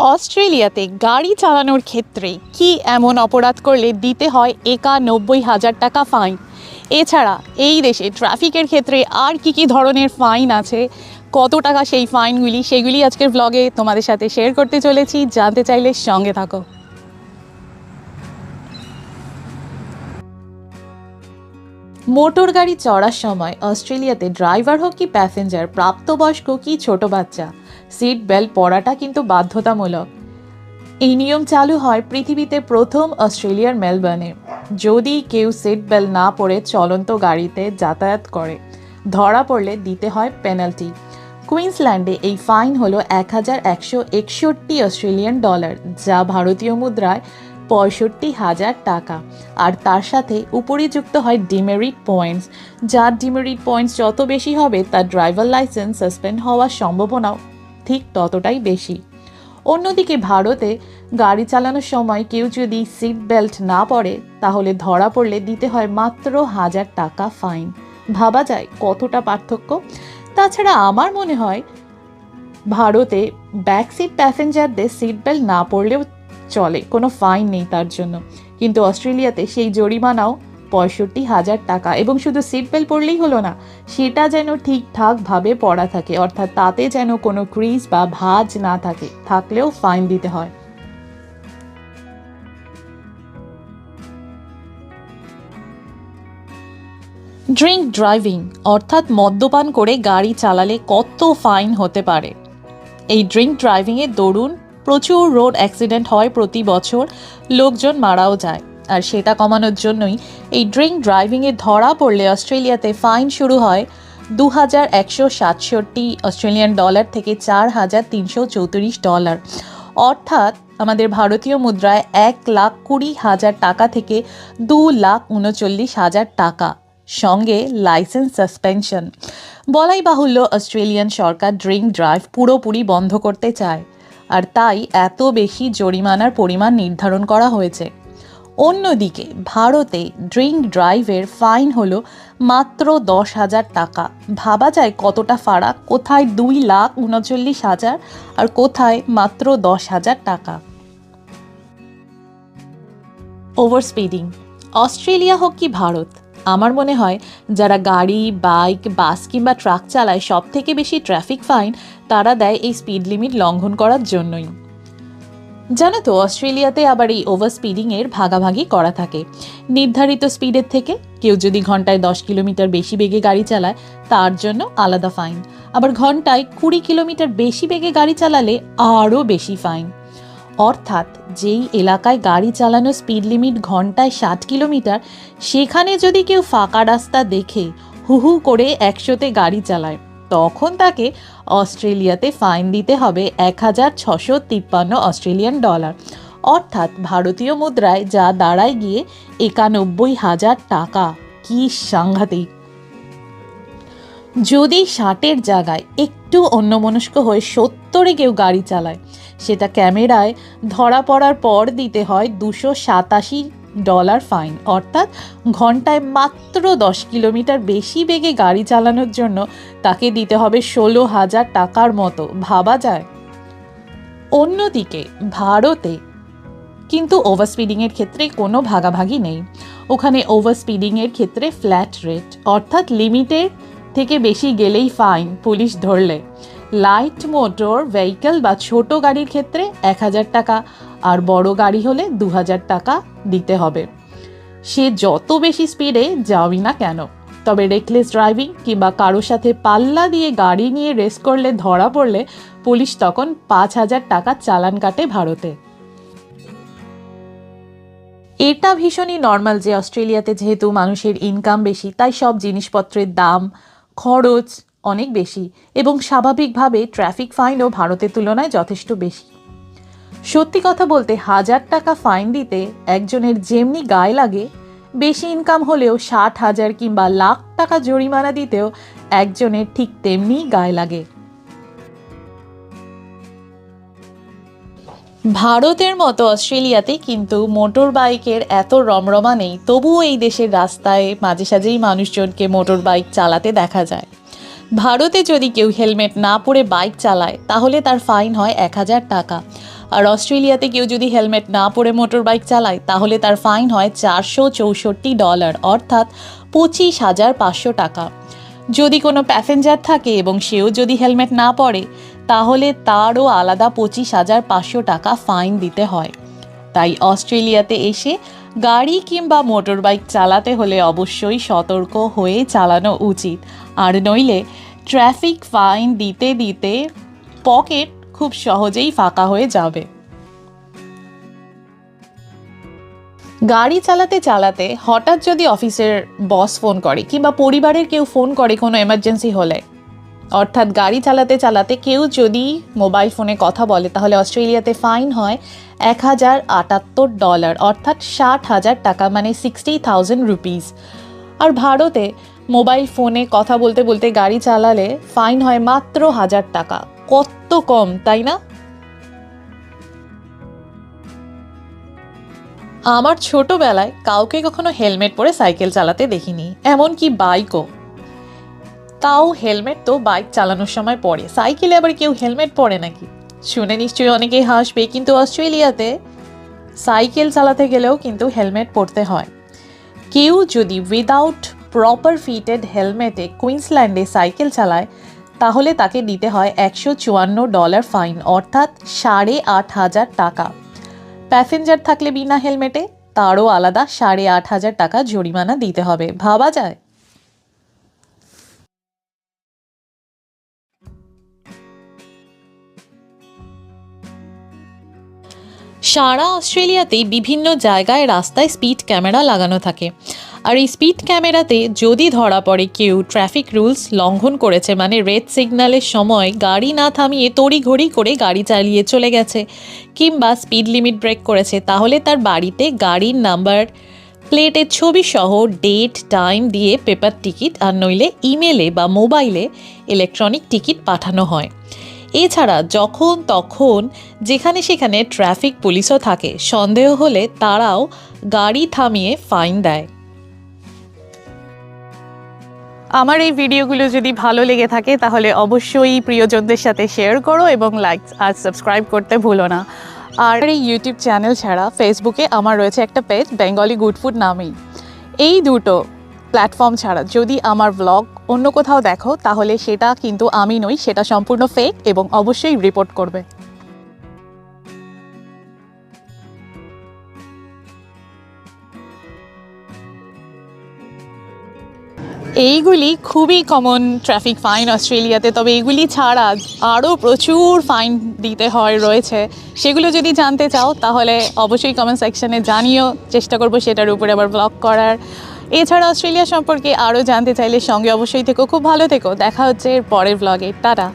অস্ট্রেলিয়াতে গাড়ি চালানোর ক্ষেত্রে কি এমন অপরাধ করলে দিতে হয় একানব্বই হাজার টাকা ফাইন? এছাড়া এই দেশে ট্রাফিকের ক্ষেত্রে আর কি কি ধরনের ফাইন আছে? কত টাকা সেই ফাইনগুলি? সেগুলি আজকের ব্লগে তোমাদের সাথে শেয়ার করতে চলেছি। জানতে চাইলে সঙ্গে থাকো। মোটর গাড়ি চড়ার সময় অস্ট্রেলিয়াতে ড্রাইভার হোক কি প্যাসেঞ্জার প্রাপ্তবয়স্ক কি ছোট বাচ্চা? সিট বেল্ট পরাটা কিন্তু বাধ্যতামূলক। এই নিয়ম চালু হয় পৃথিবীতে প্রথম অস্ট্রেলিয়ার মেলবার্নে। যদি কেউ সিট বেল্ট না পরে চলন্ত গাড়িতে যাতায়াত করে, ধরা পড়লে দিতে হয় পেনাল্টি। কুইন্সল্যান্ডে এই ফাইন হলো এক হাজার একশো একষট্টি অস্ট্রেলিয়ান ডলার, যা ভারতীয় মুদ্রায় পঁয়ষট্টি হাজার টাকা। আর তার সাথে উপরে যুক্ত হয় ডিমেরিট পয়েন্টস যার ডিমেরিট পয়েন্টস যত বেশি হবে, তার ড্রাইভার লাইসেন্স সাসপেন্ড হওয়ার সম্ভাবনাও ঠিক ততটাই বেশি। অন্যদিকে ভারতে গাড়ি চালানোর সময় কেউ যদি সিট বেল্ট না পরে, তাহলে ধরা পড়লে দিতে হয় মাত্র হাজার টাকা ফাইন ভাবা যায় কতটা পার্থক্য। তাছাড়া আমার মনে হয়, ভারতে ব্যাক সিট প্যাসেঞ্জারদের সিট বেল্ট না পরলেও চলে, কোনো ফাইন নেই তার জন্য। কিন্তু অস্ট্রেলিয়াতে সেই জরিমানাও পঁয়ষট্টি হাজার টাকা। এবং শুধু সিট বেল্ট পরলেই হলো না, সেটা যেন ঠিকঠাকভাবে পড়া থাকে, অর্থাৎ তাতে যেন কোনো ক্রিজ বা ভাঁজ না থাকে, থাকলেও ফাইন দিতে হয়। ড্রিঙ্ক ড্রাইভিং অর্থাৎ মদ্যপান করে গাড়ি চালালে কত ফাইন হতে পারে। এই ড্রিঙ্ক ড্রাইভিংয়ে দরুন প্রচুর রোড অ্যাক্সিডেন্ট হয় প্রতি বছর, লোকজন মারাও যায়। আর সেটা কমানোর জন্যই এই ড্রিঙ্ক ড্রাইভিংয়ে ধরা পড়লে অস্ট্রেলিয়াতে ফাইন শুরু হয় দু হাজার একশো সাতষট্টি অস্ট্রেলিয়ান ডলার থেকে চার হাজার তিনশো চৌত্রিশ ডলার। অর্থাৎ আমাদের ভারতীয় মুদ্রায় এক লাখ কুড়ি হাজার টাকা থেকে দু লাখ উনচল্লিশ হাজার টাকা। সঙ্গে লাইসেন্স সাসপেনশন। বলাই বাহুল্য অস্ট্রেলিয়ান সরকার ড্রিঙ্ক ড্রাইভ পুরোপুরি বন্ধ করতে চায়। আর তাই এত বেশি জরিমানার পরিমাণ নির্ধারণ করা হয়েছে। অন্যদিকে, ভারতে ড্রিঙ্ক ড্রাইভের ফাইন হলো মাত্র দশ হাজার টাকা। ভাবা যায় কতটা ফারাক কোথায় দুই লাখ উনচল্লিশ হাজার আর কোথায় মাত্র দশ হাজার টাকা। ওভার স্পিডিং অস্ট্রেলিয়া হোক কি ভারত, আমার মনে হয় যারা গাড়ি, বাইক, বাস কিংবা ট্রাক চালায় সব থেকে বেশি ট্রাফিক ফাইন তারা দেয় এই স্পিড লিমিট লঙ্ঘন করার জন্যই। জানো তো অস্ট্রেলিয়াতে আবার এই ওভার স্পিডিংয়ের ভাগাভাগি করা থাকে। নির্ধারিত স্পিডের থেকে কেউ যদি ঘন্টায় দশ কিলোমিটার বেশি বেগে গাড়ি চালায়, তার জন্য আলাদা ফাইন। আবার ঘন্টায় কুড়ি কিলোমিটার বেশি বেগে গাড়ি চালালে আরও বেশি ফাইন। অর্থাৎ যেই এলাকায় গাড়ি চালানো স্পিড লিমিট ঘন্টায় ষাট কিলোমিটার, সেখানে যদি কেউ ফাঁকা রাস্তা দেখে হু হু করে একশোতে গাড়ি চালায় তখন তাকে অস্ট্রেলিয়াতে ফাইন দিতে হবে এক হাজার ছশো তিপ্পান্ন অস্ট্রেলিয়ান ডলার। অর্থাৎ ভারতীয় মুদ্রায় যা দাঁড়ায় গিয়ে একানব্বই হাজার টাকা। কি সাংঘাতিক। যদি ষাটের জায়গায় একটু অন্যমনস্ক হয়ে সত্তরে কেউ গাড়ি চালায়, সেটা ক্যামেরায় ধরা পড়ার পর দিতে হয় দুশো সাতাশি ডলার ফাইন। অর্থাৎ ঘন্টায় মাত্র দশ কিলোমিটার বেশি বেগে গাড়ি চালানোর জন্য তাকে দিতে হবে ষোলো হাজার টাকার মতো। ভাবা যায়? অন্যদিকে, ভারতে কিন্তু ওভার স্পিডিংয়ের ক্ষেত্রে কোনো ভাগাভাগি নেই। ওখানে ওভার স্পিডিংয়ের ক্ষেত্রে ফ্ল্যাট রেট অর্থাৎ লিমিটের থেকে বেশি গেলেই ফাইন পুলিশ ধরলে। লাইট মোটর ভেহিকেল বা ছোট গাড়ির ক্ষেত্রে এক হাজার টাকা আর বড় গাড়ি হলে দু হাজার টাকা দিতে হবে। সে যত বেশি স্পিডে যাওই না কেন, তবে রেকলেস ড্রাইভিং কিংবা কারোর সাথে পাল্লা দিয়ে গাড়ি নিয়ে রেস করলে, ধরা পড়লে পুলিশ তখন পাঁচ হাজার টাকা চালান কাটে ভারতে। এটা ভীষণই নর্মাল যে অস্ট্রেলিয়াতে যেহেতু মানুষের ইনকাম বেশি, তাই সব জিনিসপত্রের দাম, খরচ অনেক বেশি এবং স্বাভাবিকভাবে ট্রাফিক ফাইনও ভারতের তুলনায় যথেষ্ট বেশি। সত্যি কথা বলতে হাজার টাকা ফাইন দিতে একজনের যেমনি গায়ে লাগে, বেশি ইনকাম হলেও ষাট হাজার কিংবা লাখ টাকা জরিমানা দিতেও একজনের ঠিক তেমনি গায়ে লাগে। ভারতের মতো অস্ট্রেলিয়াতে কিন্তু মোটর বাইকের এত রমরমা নেই, তবুও এই দেশের রাস্তায় মাঝে সাঝেই মানুষজনকে মোটর বাইক চালাতে দেখা যায়। ভারতে যদি কেউ হেলমেট না পরে বাইক চালায়, তাহলে তার ফাইন হয় এক হাজার টাকা। আর অস্ট্রেলিয়াতে কেউ যদি হেলমেট না পরে মোটর বাইক চালায়, তাহলে তার ফাইন হয় চারশো চৌষট্টি ডলার, অর্থাৎ পঁচিশ হাজার পাঁচশো টাকা। যদি কোনো প্যাসেঞ্জার থাকে এবং সেও যদি হেলমেট না পরে, তাহলে তারও আলাদা পঁচিশ হাজার পাঁচশো টাকা ফাইন দিতে হয়। তাই অস্ট্রেলিয়াতে এসে গাড়ি কিংবা মোটর বাইক চালাতে হলে অবশ্যই সতর্ক হয়ে চালানো উচিত। আর নইলে ট্রাফিক ফাইন দিতে দিতে পকেট খুব সহজেই ফাঁকা হয়ে যাবে। গাড়ি চালাতে চালাতে হঠাৎ যদি অফিসের বস ফোন করে কিংবা পরিবারের কেউ ফোন করে কোনো এমার্জেন্সি হলে, অর্থাৎ গাড়ি চালাতে চালাতে কেউ যদি মোবাইল ফোনে কথা বলে, তাহলে অস্ট্রেলিয়াতে ফাইন হয় এক হাজার আটাত্তর ডলার অর্থাৎ ষাট হাজার টাকা মানে সিক্সটি থাউজেন্ড রুপিস আর ভারতে মোবাইল ফোনে কথা বলতে বলতে গাড়ি চালালে ফাইন হয় মাত্র হাজার টাকা। কত কম, তাই না? আমার ছোটবেলায় কাউকে কখনো হেলমেট পরে সাইকেল চালাতে দেখিনি, এমনকি বাইকও তাও হেলমেট তো বাইক চালানোর সময় পরে। সাইকেলে আবার কেউ হেলমেট পরে নাকি? শুনে নিশ্চয়ই অনেকেই হাসবে, কিন্তু অস্ট্রেলিয়াতে সাইকেল চালাতে গেলেও কিন্তু হেলমেট পরতে হয়। কেউ যদি উইদাউট প্রপার ফিটেড হেলমেটে কুইন্সল্যান্ডে সাইকেল চালায় তাহলে তাকে দিতে হয় একশো চুয়ান্ন ডলার ফাইন, অর্থাৎ সাড়ে আট হাজার টাকা। প্যাসেঞ্জার থাকলে বিনা হেলমেটে, তারও আলাদা সাড়ে আট হাজার টাকা জরিমানা দিতে হবে। ভাবা যায়? সারা অস্ট্রেলিয়াতেই বিভিন্ন জায়গায় রাস্তায় স্পিড ক্যামেরা লাগানো থাকে। আর এই স্পিড ক্যামেরাতে যদি ধরা পড়ে কেউ ট্রাফিক রুলস লঙ্ঘন করেছে মানে রেড সিগন্যালের সময় গাড়ি না থামিয়ে তড়িঘড়ি করে গাড়ি চালিয়ে চলে গেছে কিংবা স্পিড লিমিট ব্রেক করেছে, তাহলে তার বাড়িতে গাড়ির নাম্বার প্লেটের ছবি সহ ডেট টাইম দিয়ে পেপার টিকিট আর নইলে ইমেলে বা মোবাইলে ইলেকট্রনিক টিকিট পাঠানো হয়। এছাড়া যখন তখন যেখানে সেখানে ট্রাফিক পুলিশও থাকে, সন্দেহ হলে তারাও গাড়ি থামিয়ে ফাইন দেয়। আমার এই ভিডিওগুলো যদি ভালো লেগে থাকে, তাহলে অবশ্যই প্রিয়জনদের সাথে শেয়ার করো এবং লাইক আর সাবস্ক্রাইব করতে ভুলো না। আর এই ইউটিউব চ্যানেল ছাড়া ফেসবুকে আমার রয়েছে একটা পেজ বেঙ্গলি গুড ফুড নামেই। এই দুটো প্ল্যাটফর্ম ছাড়া যদি আমার ব্লগ অন্য কোথাও দেখো, তাহলে সেটা কিন্তু আমি নই, সেটা সম্পূর্ণ ফেক এবং অবশ্যই রিপোর্ট করবে। এইগুলি খুবই কমন ট্রাফিক ফাইন অস্ট্রেলিয়াতে, তবে এগুলি ছাড়া আরও প্রচুর ফাইন দিতে হয়, রয়েছে। সেগুলো যদি জানতে চাও, তাহলে অবশ্যই কমেন্ট সেকশনে জানিও। চেষ্টা করব সেটার উপরে আবার ব্লগ করার। এছাড়া অস্ট্রেলিয়া সম্পর্কে আরও জানতে চাইলে সঙ্গে অবশ্যই থেকো। খুব ভালো থেকো। দেখা হচ্ছে এর পরের ব্লগে টাটা।